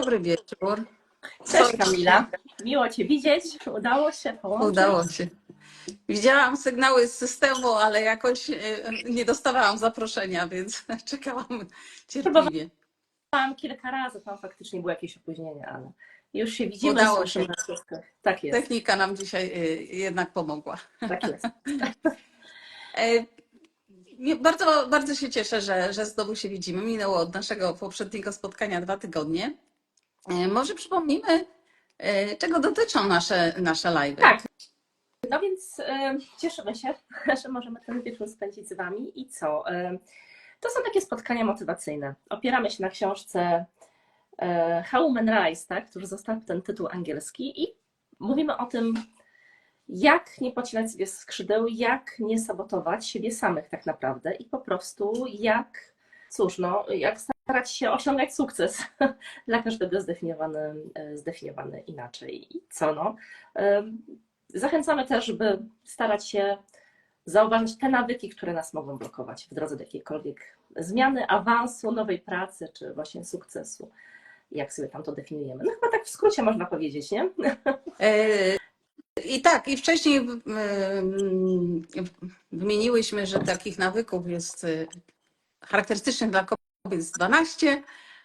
Dobry wieczór. Cześć Kamila, miło Cię widzieć. Udało się połączyć. Udało się. Widziałam sygnały z systemu, ale jakoś e, nie dostawałam zaproszenia, więc czekałam cierpliwie. Próbowałam kilka razy, tam faktycznie było jakieś opóźnienie, ale już się widzimy. Udało się. Tak jest, Technika nam dzisiaj e, jednak pomogła. tak jest. E, Bardzo, bardzo się cieszę, że, że znowu się widzimy. Minęło od naszego poprzedniego spotkania dwa tygodnie. E, Może przypomnimy, e, czego dotyczą nasze, nasze live. Tak. No więc e, cieszymy się, że możemy ten wieczór spędzić z Wami. I co? To są takie spotkania motywacyjne. Opieramy się na książce How Women Rise, tak, który został ten tytuł angielski i mówimy o tym, jak nie pocinać sobie skrzydeł, jak nie sabotować siebie samych tak naprawdę i po prostu jak, cóż, no, jak starać się osiągać sukces. Dla każdego zdefiniowany, e, zdefiniowany inaczej. I co no? Em, Zachęcamy też, żeby starać się zauważyć te nawyki, które nas mogą blokować w drodze do jakiejkolwiek zmiany, awansu, nowej pracy, czy właśnie sukcesu. Jak sobie tam to definiujemy. No chyba tak w skrócie można powiedzieć, nie? E, I tak, i wcześniej mm, wymieniłyśmy, że takich nawyków jest e, charakterystycznych dla kobiet jest 12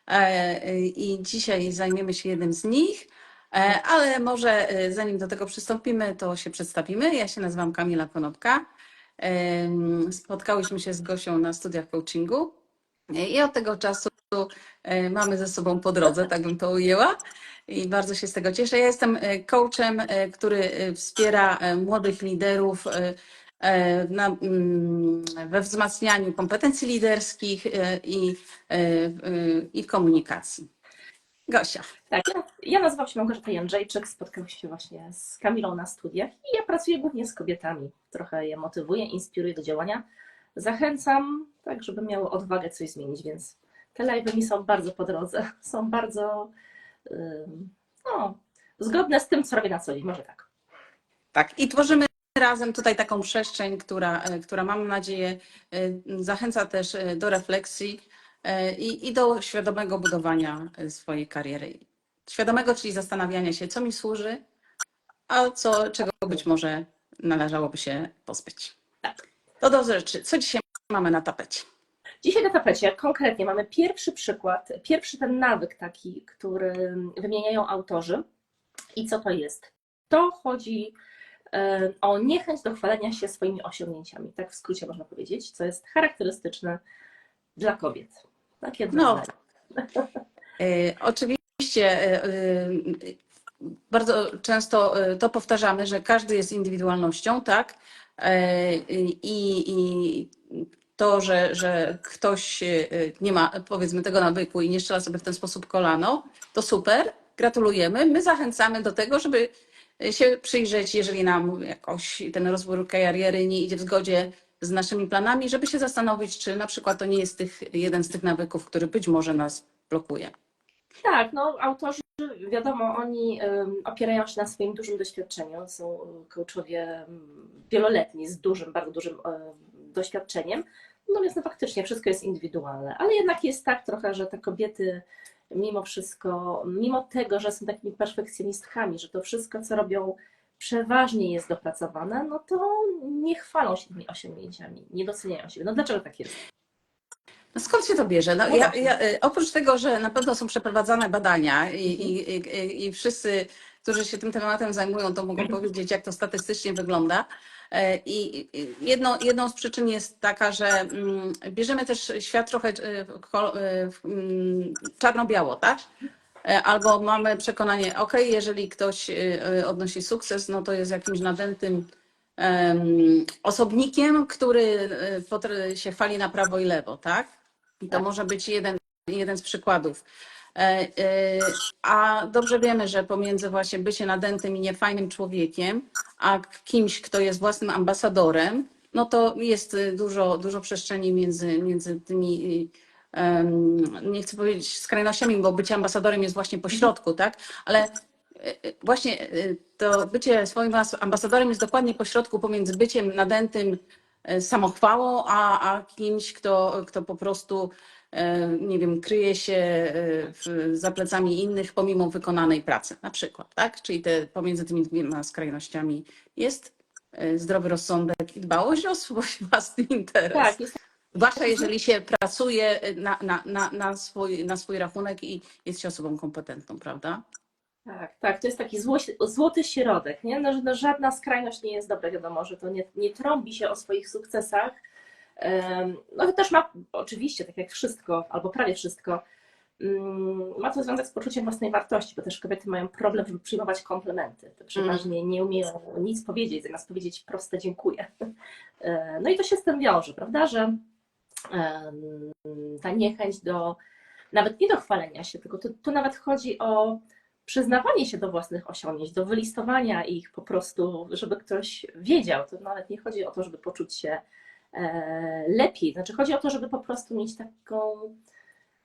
e, i dzisiaj zajmiemy się jednym z nich, E, ale może e, zanim do tego przystąpimy, to się przedstawimy. Ja się nazywam Kamila Konopka. Spotkałyśmy się z Gosią na studiach coachingu i od tego czasu mamy ze sobą po drodze, tak bym to ujęła. I bardzo się z tego cieszę. Ja jestem coachem, który wspiera młodych liderów na, mm, we wzmacnianiu kompetencji liderskich e, i, e, e, i komunikacji. Gosia. Tak, ja, ja nazywam się Małgorzata Jędrzejczyk, spotkałyśmy się właśnie z Kamilą na studiach i ja pracuję głównie z kobietami. Trochę je motywuję, inspiruję do działania. Zachęcam, tak żeby miały odwagę coś zmienić, więc te live mi są bardzo po drodze. Są bardzo no, zgodne z tym, co robię na co dzień, może tak. Tak, i tworzymy razem tutaj taką przestrzeń, która, e, która mam nadzieję e, zachęca też e, do refleksji i, i do świadomego budowania swojej kariery. Świadomego, czyli zastanawiania się, co mi służy, a co, czego być może należałoby się pozbyć. Tak. To do rzeczy. Co dzisiaj mamy na tapecie? Dzisiaj na tapecie konkretnie mamy pierwszy przykład, pierwszy ten nawyk taki, który wymieniają autorzy. I co to jest? To chodzi o niechęć do chwalenia się swoimi osiągnięciami, tak w skrócie można powiedzieć, co jest charakterystyczne dla kobiet. Tak jedno No. E, Oczywiście e, e, bardzo często e, to powtarzamy, że każdy jest indywidualnością, tak? E, I, i to, że, że ktoś e, nie ma powiedzmy tego nawyku i nie strzela sobie w ten sposób kolano, to super, gratulujemy. My zachęcamy do tego, żeby się przyjrzeć, jeżeli nam jakoś ten rozwój kariery nie idzie w zgodzie z naszymi planami, żeby się zastanowić, czy na przykład to nie jest tych, jeden z tych nawyków, który być może nas blokuje. Tak, no autorzy, wiadomo, oni opierają się na swoim dużym doświadczeniu. Są coachowie em, wieloletni, z dużym, bardzo dużym em, doświadczeniem. Natomiast no, faktycznie wszystko jest indywidualne, ale jednak jest tak trochę, że te kobiety mimo wszystko, mimo tego, że są takimi perfekcjonistkami, że to wszystko, co robią, przeważnie jest dopracowane, no to nie chwalą się tymi osiągnięciami, nie doceniają siebie. No dlaczego tak jest? No skąd się to bierze? No, No ja, właśnie. ja, y, oprócz tego, że na pewno są przeprowadzane badania i, i, i, i wszyscy, którzy się tym tematem zajmują, to mogą powiedzieć, jak to statystycznie wygląda. E, I i jedną, z przyczyn jest taka, że mm, bierzemy też świat trochę e, e, mm, czarno-biało, tak? Albo mamy przekonanie, ok, jeżeli ktoś odnosi sukces, no to jest jakimś nadętym em, osobnikiem, który się chwali na prawo i lewo, tak? I to Tak. może być jeden, jeden z przykładów. E, e, A dobrze wiemy, że pomiędzy właśnie byciem nadętym i niefajnym człowiekiem, a kimś, kto jest własnym ambasadorem, no to jest y, dużo, dużo przestrzeni między, między tymi, y, nie chcę powiedzieć skrajnościami, bo bycie ambasadorem jest właśnie pośrodku, tak? Ale y, właśnie to bycie swoim ambas- ambasadorem jest dokładnie pośrodku pomiędzy byciem nadętym samochwałą, a, a kimś, kto, kto po prostu nie wiem, kryje się e, w, za plecami innych pomimo wykonanej pracy, na przykład, tak? Czyli te, pomiędzy tymi dwiema skrajnościami jest e, zdrowy rozsądek i dbałość o swój własny interes. Tak, jest Zwłaszcza jeżeli się pracuje na, na, na, na, swój, na swój rachunek i jest się osobą kompetentną, prawda? Tak, tak, to jest taki zło- złoty środek, nie? No, no, żadna skrajność nie jest dobra, wiadomo, że to nie, nie trąbi się o swoich sukcesach. No to też ma, oczywiście, tak jak wszystko, albo prawie wszystko, mm, ma to związek z poczuciem własnej wartości, bo też kobiety mają problem, żeby przyjmować komplementy. To przeważnie nie umieją nic powiedzieć, zamiast powiedzieć proste dziękuję. E, No i to się z tym wiąże, prawda, że ta niechęć do, nawet nie do chwalenia się, tylko tu, tu nawet chodzi o przyznawanie się do własnych osiągnięć, do wylistowania ich po prostu, żeby ktoś wiedział. To nawet nie chodzi o to, żeby poczuć się lepiej. Znaczy chodzi o to, żeby po prostu mieć taką,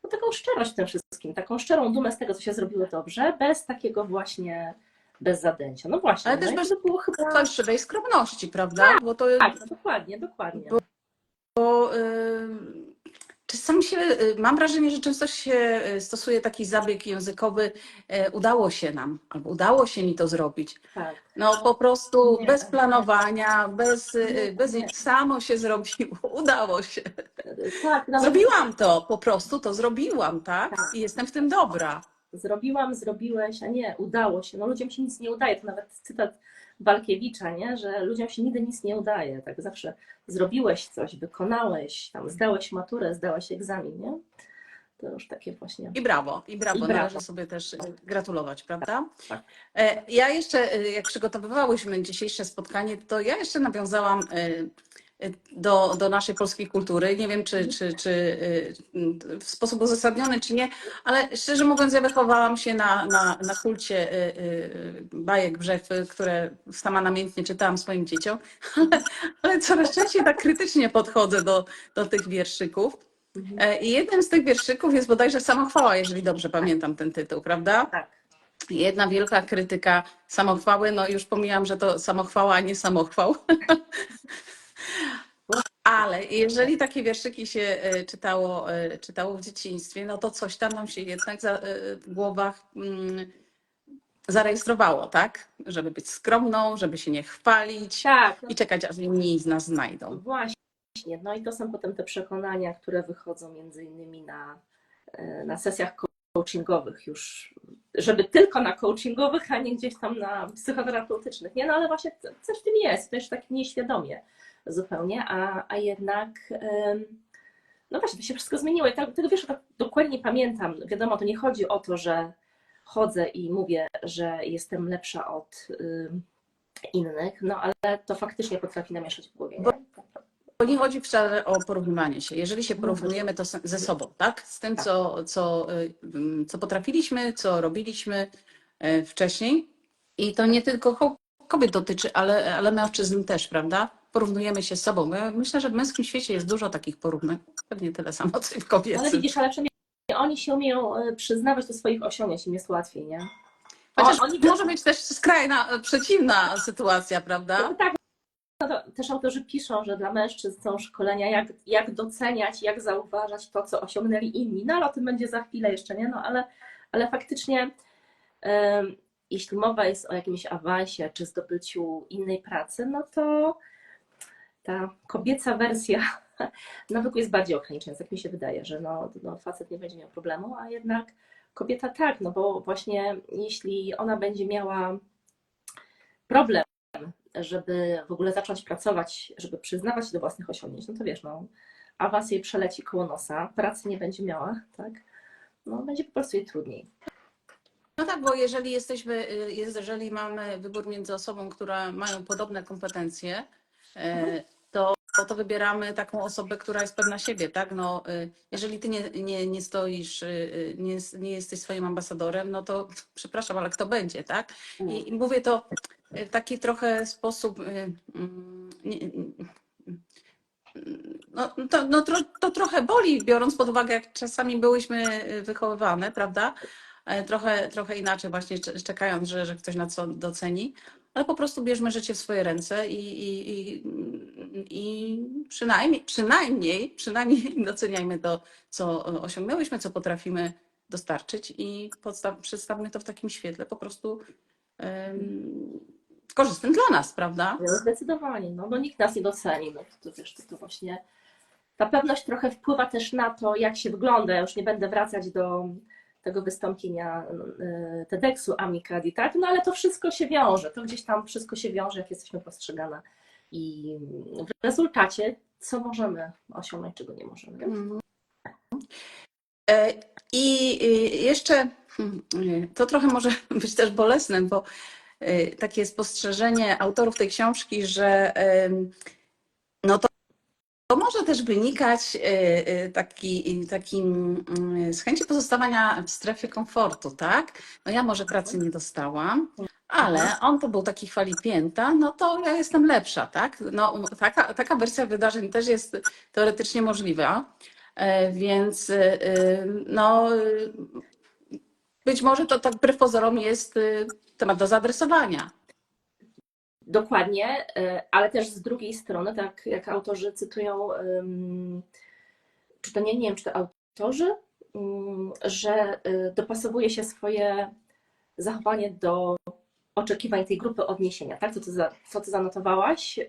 no, taką szczerość w tym wszystkim, taką szczerą dumę z tego, co się zrobiło dobrze, bez takiego właśnie bez zadęcia. No właśnie, Ale też no i bez- było chyba... Fałszywej skromności, prawda? Bo to Tak, dokładnie, dokładnie. Bo y, czasami się, y, mam wrażenie, że często się y, stosuje taki zabieg językowy, y, udało się nam, albo udało się mi to zrobić. Tak. No po prostu Nie. bez planowania, bez, y, Nie, bez nie. samo się zrobiło, udało się. Tak, nawet Zrobiłam to, po prostu to zrobiłam, tak? Tak. I jestem w tym dobra. Zrobiłam, zrobiłeś, a nie, udało się. No ludziom się nic nie udaje. To nawet cytat Walkiewicza, nie? że ludziom się nigdy nic nie udaje. Tak zawsze zrobiłeś coś, wykonałeś, tam zdałeś maturę, zdałeś egzamin, nie? To już takie właśnie. I brawo, i brawo. I brawo. Należy sobie też gratulować, prawda? Tak. E, Ja jeszcze, y, jak przygotowywałyśmy dzisiejsze spotkanie, to ja jeszcze nawiązałam y, do, do naszej polskiej kultury. Nie wiem, czy, czy, czy y, w sposób uzasadniony, czy nie, ale szczerze mówiąc, ja wychowałam się na, na, na kulcie y, y, bajek Brzechwy, które sama namiętnie czytałam swoim dzieciom, ale, ale coraz częściej tak krytycznie podchodzę do, do tych wierszyków. Mhm. E, I jednym z tych wierszyków jest bodajże Samochwała, jeżeli dobrze pamiętam ten tytuł, prawda? Tak. Jedna wielka krytyka samochwały, no już pomijam, że to samochwała, a nie samochwał. Ale jeżeli takie wierszyki się e, czytało, e, czytało w dzieciństwie, no to coś tam nam się jednak e, w głowach mm, zarejestrowało, tak? Żeby być skromną, żeby się nie chwalić Tak, no i czekać, aż inni z nas znajdą. właśnie. No i to są potem te przekonania, które wychodzą między innymi na, na sesjach coachingowych już, żeby tylko na coachingowych, a nie gdzieś tam na psychoterapeutycznych. Nie, no ale właśnie coś w tym jest, też tak nieświadomie zupełnie, a, a jednak no właśnie, to się wszystko zmieniło i tak, tego wiesz, tak dokładnie nie pamiętam. Wiadomo, to nie chodzi o to, że chodzę i mówię, że jestem lepsza od innych, no ale to faktycznie potrafi namieszać w głowie. Nie? Bo nie chodzi wcale o porównywanie się. Jeżeli się porównujemy to ze sobą, tak? Z tym, co, co, mm, co potrafiliśmy, co robiliśmy y, wcześniej. I to nie tylko ko- kobiet dotyczy, ale, ale mężczyzn też, prawda? Porównujemy się z sobą. Ja myślę, że w męskim świecie jest dużo takich porównań. Pewnie tyle samo, co w Ale kobiecym. widzisz, ale przynajmniej oni się umieją e, przyznawać do swoich osiągnięć, im jest łatwiej, nie? Chociaż O, oni- może być też skrajna, e, przeciwna sytuacja, No prawda? tak, no to też autorzy piszą, że dla mężczyzn są szkolenia, jak, jak doceniać, jak zauważać to, co osiągnęli inni. No ale o tym będzie za chwilę jeszcze, nie? No ale, ale faktycznie, jeśli mowa jest o jakimś awansie czy zdobyciu innej pracy, no to ta kobieca wersja nawyku jest bardziej ograniczająca, jak mi się wydaje, że no, no, facet nie będzie miał problemu, a jednak kobieta tak, no bo właśnie jeśli ona będzie miała problem, żeby w ogóle zacząć pracować, żeby przyznawać się do własnych osiągnięć, no to wiesz, no, awans jej przeleci koło nosa, pracy nie będzie miała, tak? No, będzie po prostu jej trudniej. No tak, bo jeżeli jesteśmy, jeżeli mamy wybór między osobą, która mają podobne kompetencje, e, to, to wybieramy taką osobę, która jest pewna siebie, tak? No, y, jeżeli ty nie, nie, nie stoisz, y, nie, nie jesteś swoim ambasadorem, no to przepraszam, ale kto będzie, tak? I, i mówię to w taki trochę sposób. y, mm, nie- No, to, no, tro, to trochę boli, biorąc pod uwagę, jak czasami byłyśmy y, wychowywane, prawda? E, Trochę, trochę inaczej, właśnie cze- czekając, że, że ktoś nas doceni, ale po prostu bierzmy życie w swoje ręce i, i, i i przynajmniej, przynajmniej, przynajmniej doceniajmy to, co osiągnęłyśmy, co potrafimy dostarczyć i podstaw, przedstawmy to w takim świetle po prostu em, korzystnym dla nas, prawda? No, Zdecydowanie, no, no nikt nas nie doceni. No, to, wiesz, to, to właśnie ta pewność trochę wpływa też na to, jak się wygląda. Ja już nie będę wracać do tego wystąpienia y, TEDxu Amikadi, tak? No ale to wszystko się wiąże, to gdzieś tam wszystko się wiąże, jak jesteśmy postrzegane. I w rezultacie, co możemy osiągnąć, czego nie możemy. Mhm. E, I jeszcze hmm, to trochę może być też bolesne, bo y, takie spostrzeżenie autorów tej książki, że no to, to może też wynikać y, taki, takim mm, z chęci pozostawania w strefie komfortu, tak? No ja może pracy nie dostałam, ale on to był taki chwali pięta, no to ja jestem lepsza, tak? No, taka, taka wersja wydarzeń też jest teoretycznie możliwa. E, Więc e, e, no, być może to tak wbrew pozorom jest temat do zaadresowania. Dokładnie, ale też z drugiej strony, tak jak autorzy cytują, czy to nie, nie wiem, czy to autorzy, ym, że dopasowuje się swoje zachowanie do oczekiwań tej grupy odniesienia, tak? Co ty, za, co ty zanotowałaś?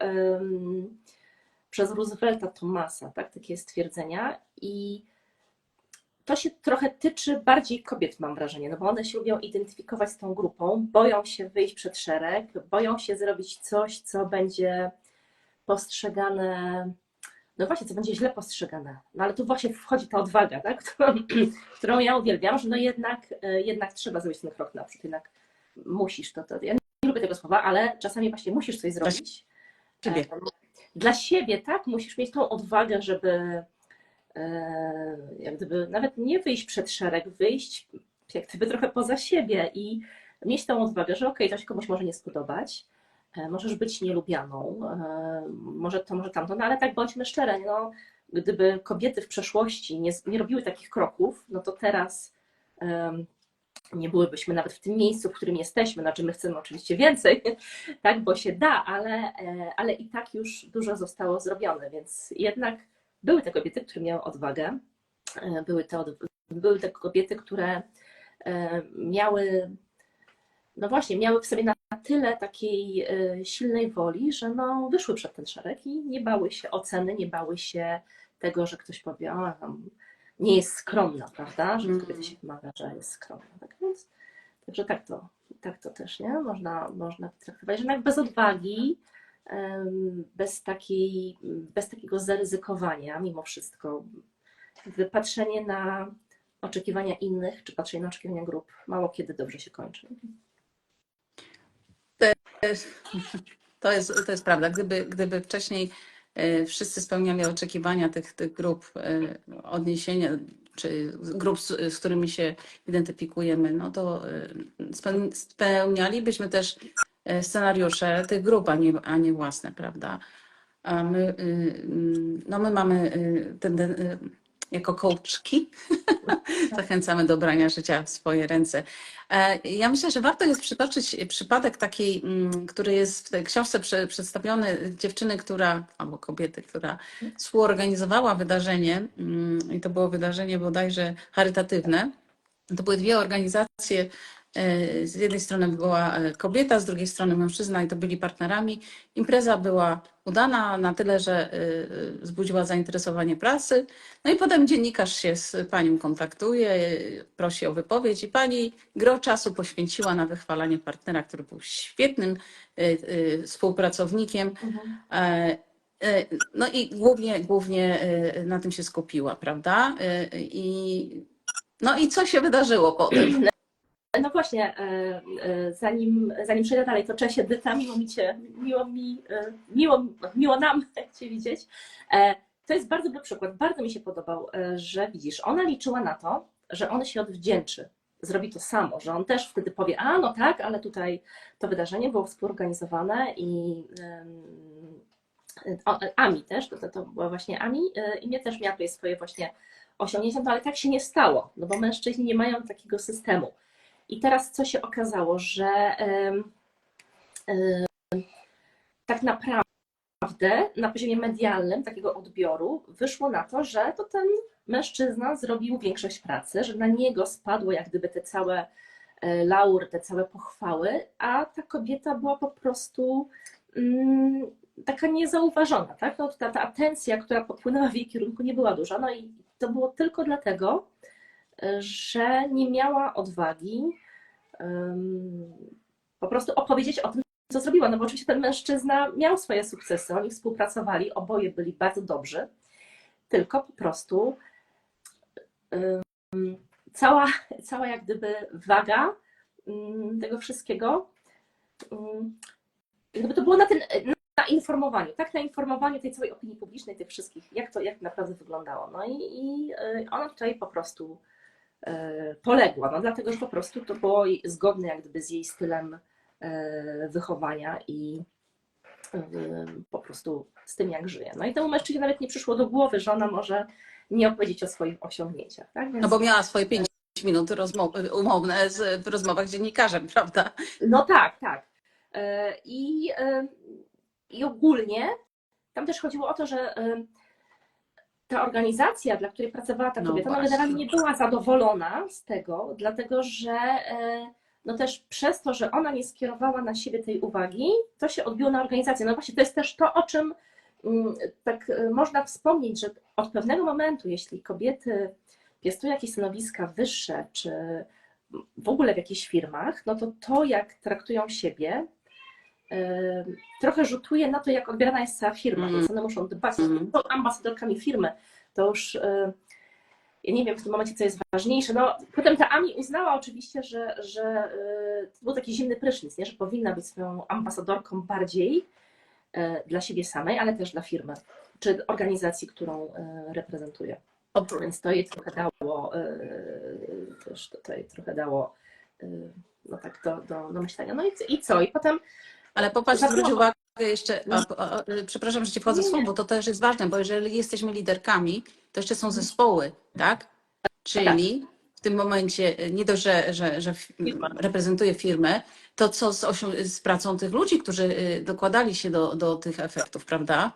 Przez Roosevelta Thomasa, tak? Takie stwierdzenia i to się trochę tyczy bardziej kobiet, mam wrażenie, no bo one się lubią identyfikować z tą grupą, boją się wyjść przed szereg, boją się zrobić coś, co będzie postrzegane, no właśnie, co będzie źle postrzegane. No ale tu właśnie wchodzi ta odwaga, tak? którą, którą ja uwielbiam, że no jednak, e, jednak trzeba zrobić ten krok naprzód, jednak musisz to, to. Ja nie lubię tego słowa, ale czasami właśnie musisz coś zrobić. Ciebie. E, Dla siebie, tak? Musisz mieć tą odwagę, żeby e, jak gdyby nawet nie wyjść przed szereg, wyjść jak gdyby trochę poza siebie i mieć tą odwagę, że okej, to się komuś może nie spodobać, e, możesz być nielubianą, e, może to, może tamto, no ale tak bądźmy szczere, no, gdyby kobiety w przeszłości nie, nie robiły takich kroków, no to teraz nie byłybyśmy nawet w tym miejscu, w którym jesteśmy, znaczy my chcemy oczywiście więcej, tak, bo się da, ale, e, ale i tak już dużo zostało zrobione, więc jednak były te kobiety, które miały odwagę, e, były te, były te kobiety, które e, miały, no właśnie, miały w sobie na tyle takiej silnej woli, że no wyszły przed ten szereg i nie bały się oceny, nie bały się tego, że ktoś powie, o, tam nie jest skromna, prawda, że Mm. kobiety się wymaga, że jest skromna, tak więc, także tak to, tak to też, nie, można, można traktować, że jednak bez odwagi, bez, takiej, bez takiego zaryzykowania, mimo wszystko, patrzenie na oczekiwania innych, czy patrzenie na oczekiwania grup, mało kiedy dobrze się kończy. To jest, to jest prawda. Gdyby, gdyby wcześniej wszyscy spełniali oczekiwania tych, tych grup e, odniesienia, czy grup, z, z którymi się identyfikujemy, no to e, speł- spełnialibyśmy też e, scenariusze tych grup, a nie, a nie własne, prawda? A my, y, y, no my mamy y, ten, jako coachki zachęcamy do brania życia w swoje ręce. E, Ja myślę, że warto jest przytoczyć przypadek takiej, mm, który jest w tej książce prze- przedstawiony dziewczyny, która, albo kobiety, która współorganizowała wydarzenie mm, i to było wydarzenie bodajże charytatywne. To były dwie organizacje. E, Z jednej strony była e, kobieta, z drugiej strony mężczyzna i to byli partnerami. Impreza była udana na tyle, że e, wzbudziła zainteresowanie prasy. No i potem dziennikarz się z panią kontaktuje, prosi o wypowiedź i pani gro czasu poświęciła na wychwalanie partnera, który był świetnym współpracownikiem. E, No i głównie, głównie na tym się skupiła, prawda? I, no i co się wydarzyło potem? No właśnie, e, e, zanim, zanim przejdę dalej, to cześć Edyta, miło mi Cię, miło mi, e, miło, miło nam Cię widzieć. To jest bardzo dobry przykład, bardzo mi się podobał, że widzisz, ona liczyła na to, że on się odwdzięczy, zrobi to samo, że on też wtedy powie, a no tak, ale tutaj to wydarzenie było współorganizowane i o, Ami też, to, to, była właśnie Ami i mnie też miała tutaj swoje właśnie osiągnięcia, no ale tak się nie stało, no bo mężczyźni nie mają takiego systemu. I teraz co się okazało, że tak naprawdę na poziomie medialnym, takiego odbioru, wyszło na to, że to ten mężczyzna zrobił większość pracy, że na niego spadło jak gdyby te całe e, laury, te całe pochwały, a ta kobieta była po prostu mm, taka niezauważona, tak? No, ta, ta atencja, która popłynęła w jej kierunku, nie była duża. No i to było tylko dlatego, że nie miała odwagi po prostu opowiedzieć o tym, co zrobiła. No bo oczywiście ten mężczyzna miał swoje sukcesy, oni współpracowali, oboje byli bardzo dobrzy, tylko po prostu cała, cała jak gdyby waga mm, tego wszystkiego, mm, gdyby to było na tym, na informowaniu, tak, na informowaniu tej całej opinii publicznej, tych wszystkich, jak to jak naprawdę wyglądało. No i, i y, ona tutaj po prostu poległa, no dlatego, że po prostu to było zgodne jak gdyby z jej stylem y, wychowania i y, po prostu z tym, jak żyje. No i temu mężczyźnie nawet nie przyszło do głowy, że ona może nie opowiedzieć o swoich osiągnięciach, tak? Więc... No bo miała swoje pięć minut rozmo- umowne z, w rozmowach z dziennikarzem, prawda? No tak, tak. E, I, e, I ogólnie tam też chodziło o to, że e, ta organizacja, dla której pracowała ta No kobieta, no, właśnie. generalnie nie była zadowolona z tego, dlatego że e, no też przez to, że ona nie skierowała na siebie tej uwagi, to się odbiło na organizację. No właśnie, to jest też to, o czym mm, tak e, można wspomnieć, że od pewnego momentu, jeśli kobiety piastują jakieś stanowiska wyższe, czy w ogóle w jakichś firmach, no to to, jak traktują siebie, trochę rzutuje na to, jak odbierana jest cała firma, Mhm. więc one muszą dbać, Mhm. są ambasadorkami firmy, to już e, ja nie wiem w tym momencie, co jest ważniejsze. No, potem ta Ami uznała oczywiście, że, że e, to był taki zimny prysznic, nie? że powinna być swoją ambasadorką bardziej e, dla siebie samej, ale też dla firmy, czy organizacji, którą reprezentuje. Więc to jej trochę dało, też to jej trochę dało, no tak, do, do, do myślenia. No i, i co? I potem, Ale popatrz, zwróć uwagę jeszcze, a, przepraszam, że ci wchodzę w słowo, to też jest ważne, bo jeżeli jesteśmy liderkami, to jeszcze są zespoły, tak? Czyli w tym momencie e, nie dość, że, że, że reprezentuję firmę, to co z, z pracą tych ludzi, którzy y, dokładali się do, do tych efektów, prawda?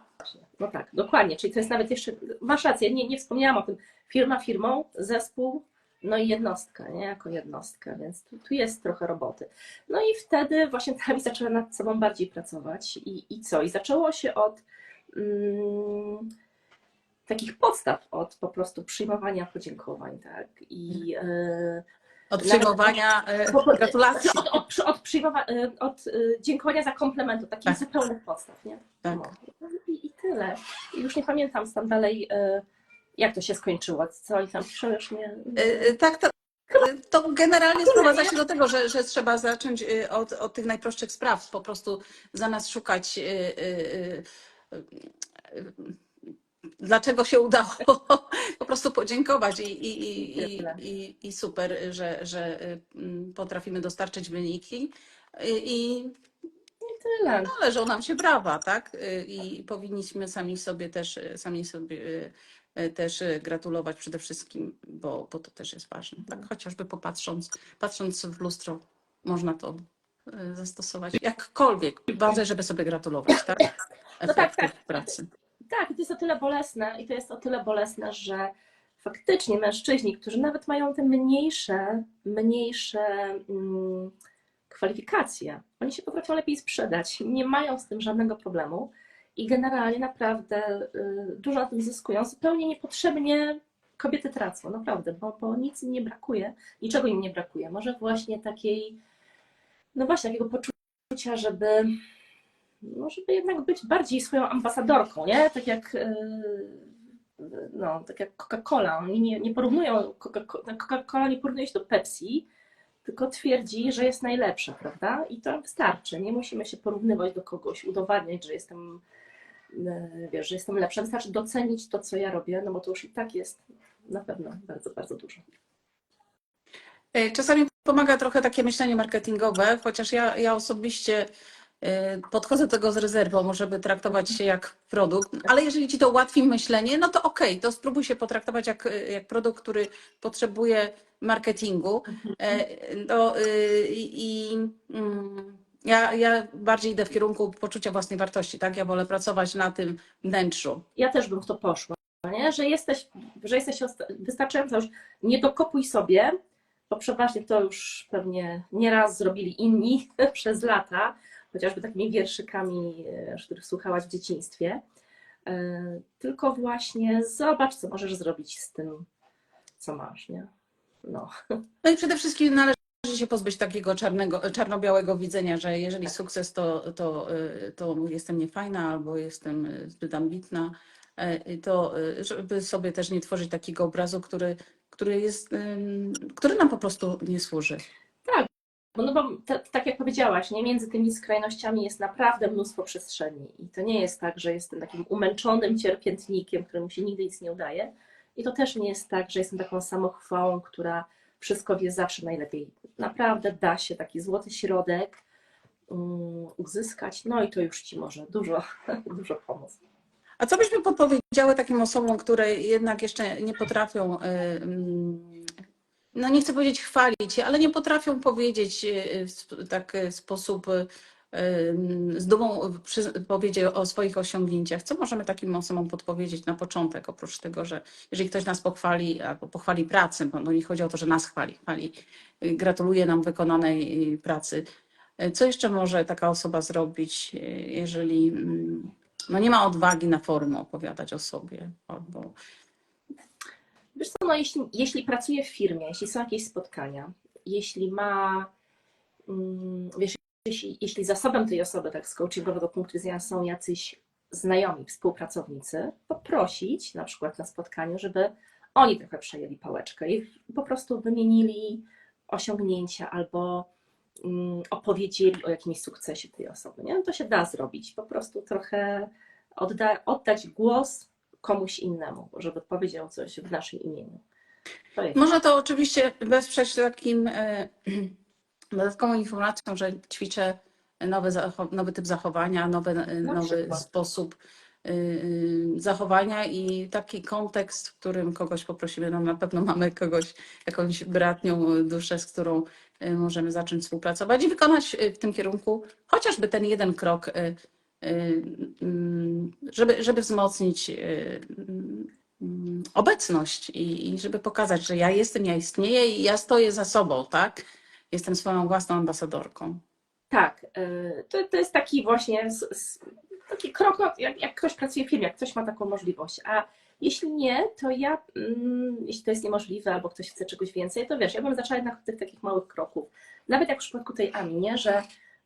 no tak, dokładnie, czyli to jest nawet jeszcze, masz rację, nie, nie wspomniałam o tym, firma firmą, zespół, no i jednostka, nie, jako jednostka, więc tu, tu jest trochę roboty. No i wtedy właśnie Tami zaczęła nad sobą bardziej pracować i, i co? I zaczęło się od mm, takich podstaw, od po prostu przyjmowania podziękowań, tak, i e, Od przyjmowania e, gratulacji. Od, od, od, przyjmowa- y, od dziękowania za komplementu, takich Tak. zupełnych podstaw, nie? Tak. No. I, I tyle. I już nie pamiętam tam dalej, y, jak to się skończyło, co oni tam piszą, już nie... E, e, Tak, to, to generalnie sprowadza się do tego, że, że trzeba zacząć e, od, od tych najprostszych spraw, po prostu zamiast szukać, e, e, e, dlaczego się udało, po prostu podziękować i, i, i, i, i, super, że, że e, m, potrafimy dostarczyć wyniki i, Tyle. należą nam się brawa, tak? Y, I powinniśmy sami sobie też, y, sami sobie y, y, też y, gratulować przede wszystkim, bo, bo to też jest ważne. Tak? Chociażby popatrząc, patrząc w lustro, można to y, zastosować jakkolwiek. Ważne, żeby sobie gratulować, tak? No tak, tak. pracy. Tak, i to jest o tyle bolesne, i to jest o tyle bolesne, że faktycznie mężczyźni, którzy nawet mają te mniejsze, mniejsze mm, kwalifikacje, oni się potrafią lepiej sprzedać, nie mają z tym żadnego problemu i generalnie naprawdę y, dużo na tym zyskują. Zupełnie niepotrzebnie kobiety tracą, naprawdę, bo, bo nic im nie brakuje, niczego im nie brakuje. Może właśnie takiej, no właśnie takiego poczucia, żeby no, żeby jednak być bardziej swoją ambasadorką, nie? Tak jak, yy, no, tak jak Coca-Cola. Oni nie, nie porównują, Coca-Cola nie porównuje się do Pepsi, tylko twierdzi, że jest najlepsza, prawda? I to wystarczy. Nie musimy się porównywać do kogoś, udowadniać, że jestem, wiesz, że jestem lepsza. Wystarczy docenić to, co ja robię, no bo to już i tak jest na pewno bardzo, bardzo dużo. Y, Czasami pomaga trochę takie myślenie marketingowe, chociaż ja, ja osobiście y, podchodzę do tego z rezerwą, żeby traktować się jak produkt, ale jeżeli ci to ułatwi myślenie, no to okej, to spróbuj się potraktować jak, jak produkt, który potrzebuje marketingu. E, No, y, i, i, mm, Ja, ja bardziej idę w kierunku poczucia własnej wartości, tak? Ja wolę pracować na tym wnętrzu. Ja też bym w to poszła, nie? Że jesteś, że jesteś wystarczająco już nie dokopuj sobie, bo przeważnie to już pewnie nieraz zrobili inni przez lata, chociażby takimi wierszykami, e, których słuchałaś w dzieciństwie. E, Tylko właśnie zobacz, co możesz zrobić z tym, co masz, nie? No. No i przede wszystkim należy się pozbyć takiego czarnego, czarno-białego widzenia, że jeżeli sukces, to, to, y, to jestem niefajna albo jestem y, zbyt ambitna. Y, To y, żeby sobie też nie tworzyć takiego obrazu, który, który jest, który nam po prostu nie służy. Bo, no bo tak jak powiedziałaś, nie między tymi skrajnościami jest naprawdę mnóstwo przestrzeni. I to nie jest tak, że jestem takim umęczonym cierpiętnikiem, któremu się nigdy nic nie udaje. I to też nie jest tak, że jestem taką samochwałą, która wszystko wie zawsze najlepiej. Naprawdę da się taki złoty środek um, uzyskać, no i to już ci może dużo, dużo pomóc. A co byśmy podpowiedziały takim osobom, które jednak jeszcze nie potrafią, mm, no nie chcę powiedzieć chwalić ale nie potrafią powiedzieć sp- tak w sposób z dumą powiedzieć o swoich osiągnięciach. Co możemy takim osobom podpowiedzieć na początek, oprócz tego, że jeżeli ktoś nas pochwali albo pochwali pracę, bo no nie chodzi o to, że nas chwali, chwali, y, gratuluje nam wykonanej y, pracy. Y, Co jeszcze może taka osoba zrobić, y, jeżeli mm, no nie ma odwagi na forum opowiadać o sobie, albo Wiesz co, no jeśli, jeśli pracuje w firmie, jeśli są jakieś spotkania, jeśli ma, mm, wiesz, jeśli, jeśli zasobem tej osoby, tak z coachingowego punktu widzenia są jacyś znajomi, współpracownicy, poprosić na przykład na spotkaniu, żeby oni trochę przejęli pałeczkę i po prostu wymienili osiągnięcia albo mm, opowiedzieli o jakimś sukcesie tej osoby. Nie? No to się da zrobić. Po prostu trochę odda, oddać głos komuś innemu, żeby powiedział coś w naszym imieniu. To. Można to oczywiście wesprzeć takim e, dodatkową informacją, że ćwiczę nowy, nowy typ zachowania, nowy, Na nowy przykład. sposób e, e, zachowania i taki kontekst, w którym kogoś poprosimy, no na pewno mamy kogoś, jakąś bratnią duszę, z którą możemy zacząć współpracować i wykonać w tym kierunku chociażby ten jeden krok, mm, żeby, żeby wzmocnić mm, obecność i, i żeby pokazać, że ja jestem, ja istnieję i ja stoję za sobą, tak? Jestem swoją własną ambasadorką. Tak, y, to, to jest taki właśnie taki krok, no, jak, jak ktoś pracuje w firmie, jak ktoś ma taką możliwość. A jeśli nie, to ja, mm, jeśli to jest niemożliwe albo ktoś chce czegoś więcej, to wiesz, ja bym zaczęła jednak od tych takich małych kroków. Nawet jak w przypadku tej Ami, nie, że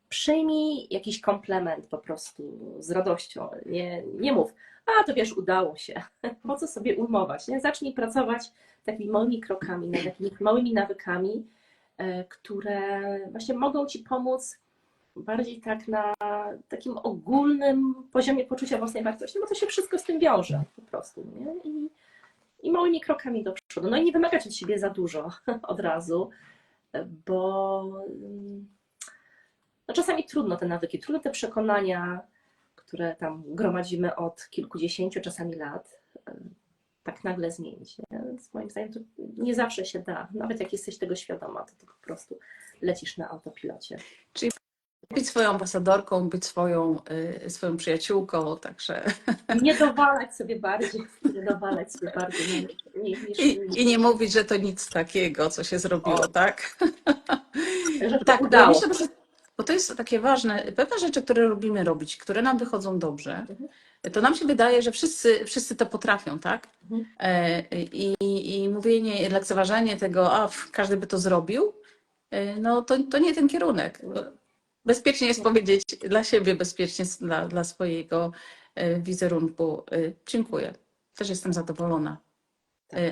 przyjmij jakiś komplement po prostu z radością. Nie, nie mów, a to wiesz, udało się. Po co sobie ujmować? Nie? Zacznij pracować takimi małymi krokami, takimi małymi nawykami, e, które właśnie mogą ci pomóc bardziej tak na takim ogólnym poziomie poczucia własnej wartości, bo to się wszystko z tym wiąże po prostu. Nie? I, I małymi krokami do przodu. No i nie wymagać od siebie za dużo od razu, bo mm, no czasami trudno te nawyki, trudno te przekonania, które tam gromadzimy od kilkudziesięciu czasami lat, e, tak nagle zmienić. Nie? Więc moim zdaniem to nie zawsze się da. Nawet jak jesteś tego świadoma, to, to po prostu lecisz na autopilocie. Być swoją ambasadorką, być swoją, y, swoją przyjaciółką, także Nie dowalać sobie bardziej, nie dowalać sobie bardziej niż, niż, i, i nie mówić, że to nic takiego, co się zrobiło, O. tak? że Tak, ja udało. myślę, że bo to jest takie ważne. Pewne rzeczy, które lubimy robić, które nam wychodzą dobrze, Mhm. to nam się wydaje, że wszyscy, wszyscy to potrafią, tak? Mhm. E, I, i mówienie, lekceważenie tego, a każdy by to zrobił, e, no to, to nie ten kierunek. Bezpiecznie jest powiedzieć dla siebie, bezpiecznie dla, dla swojego e, wizerunku. Dziękuję. Też jestem zadowolona.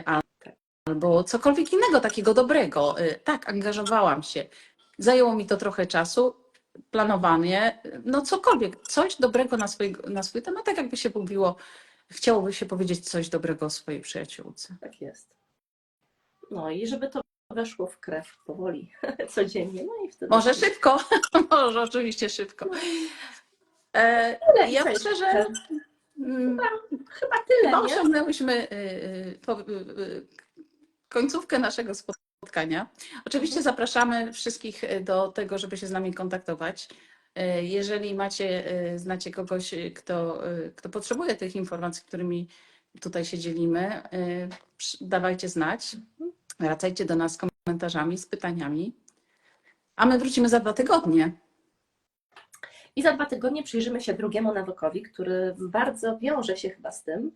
Al- Tak. Albo cokolwiek innego takiego dobrego. Tak, angażowałam się. Zajęło mi to trochę czasu, planowanie, no cokolwiek, coś dobrego na swój, na swój temat, tak jakby się mówiło, chciałoby się powiedzieć coś dobrego o swojej przyjaciółce. Tak jest. No i żeby to weszło w krew powoli, codziennie. No i wtedy. Może szybko, może oczywiście szybko. E, Tyle, ja myślę, że mm, Chyba tyle, chyba osiągnęłyśmy y, y, y, końcówkę naszego spotkania. Oczywiście zapraszamy wszystkich do tego, żeby się z nami kontaktować. E, Jeżeli macie, e, znacie kogoś, e, kto, e, kto potrzebuje tych informacji, którymi tutaj się dzielimy, e, dawajcie znać. Wracajcie do nas z komentarzami, z pytaniami. A my wrócimy za dwa tygodnie. I za dwa tygodnie przyjrzymy się drugiemu nawykowi, który bardzo wiąże się chyba z tym,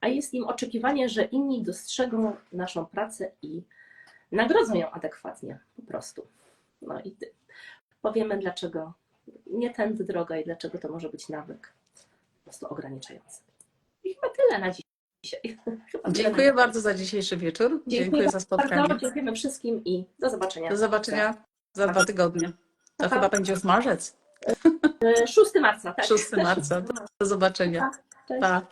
a jest nim oczekiwanie, że inni dostrzegą naszą pracę i nagrodzą ją adekwatnie, po prostu. No i powiemy, dlaczego nie tędy droga i dlaczego to może być nawyk po prostu ograniczający. I chyba tyle na dzisiaj. Chyba Dziękuję na bardzo za dzisiejszy wieczór. Dziękuję Dziękuję za spotkanie. Bardzo dziękujemy wszystkim i do zobaczenia. Do zobaczenia za dwa tygodnie. To Pa. chyba będzie już marzec, E, 6 marca, tak. 6 marca. Do zobaczenia. Cześć. Pa.